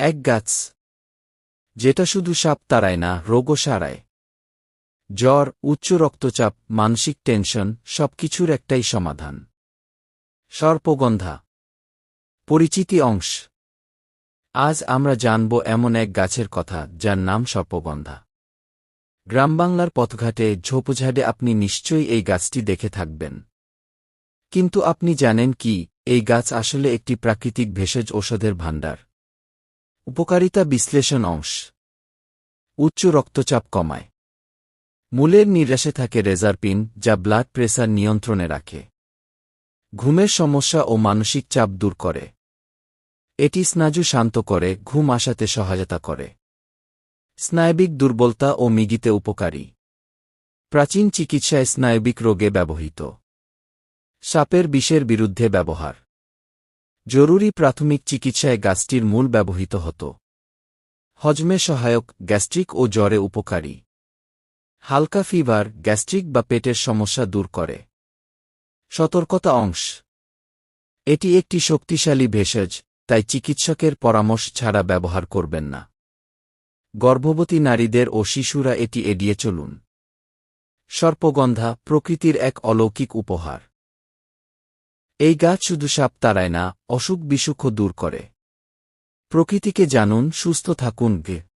এক গাছ, যেটা শুধু সাপ তাড়ায় না, রোগও সারায়। জ্বর, উচ্চ রক্তচাপ, মানসিক টেনশন, সবকিছুর একটাই সমাধান। সর্পগন্ধা, পরিচিতি অংশ। আজ আমরা জানব এমন এক গাছের কথা, যার নাম সর্পগন্ধা। গ্রামবাংলার পথঘাটে, ঝোপঝাড়ে আপনি নিশ্চয়ই এই গাছটি দেখে থাকবেন। কিন্তু আপনি জানেন কি, এই গাছ আসলে একটি প্রাকৃতিক ভেষজ ঔষধের ভাণ্ডার। উপকারিতা বিশ্লেষণ অংশ। উচ্চ রক্তচাপ কমায়। মূলের নিরাশে থাকে রেজারপিন, যা ব্লাড প্রেসার নিয়ন্ত্রণে রাখে। ঘুমের সমস্যা ও মানসিক চাপ দূর করে। এটি স্নাজু শান্ত করে, ঘুম আসাতে সহায়তা করে। স্নায়বিক দুর্বলতা ও মিগিতে উপকারী। প্রাচীন চিকিৎসায় স্নায়বিক রোগে ব্যবহৃত। সাপের বিষের বিরুদ্ধে ব্যবহার। জরুরি প্রাথমিক চিকিৎসায় গাছটির মূল ব্যবহৃত হতো। হজমে সহায়ক, গ্যাস্ট্রিক ও জ্বরে উপকারী। হালকা ফিভার, গ্যাস্ট্রিক বা পেটের সমস্যা দূর করে। সতর্কতা অংশ। এটি একটি শক্তিশালী ভেষজ, তাই চিকিৎসকের পরামর্শ ছাড়া ব্যবহার করবেন না। গর্ভবতী নারীদের ও শিশুরা এটি এড়িয়ে চলুন। সর্পগন্ধা প্রকৃতির এক অলৌকিক উপহার। এই গাছ শুধু সাপ তাড়ায় না অসুখ বিসুখও দূর করে। প্রকৃতিকে জানুন, সুস্থ থাকুন, গে।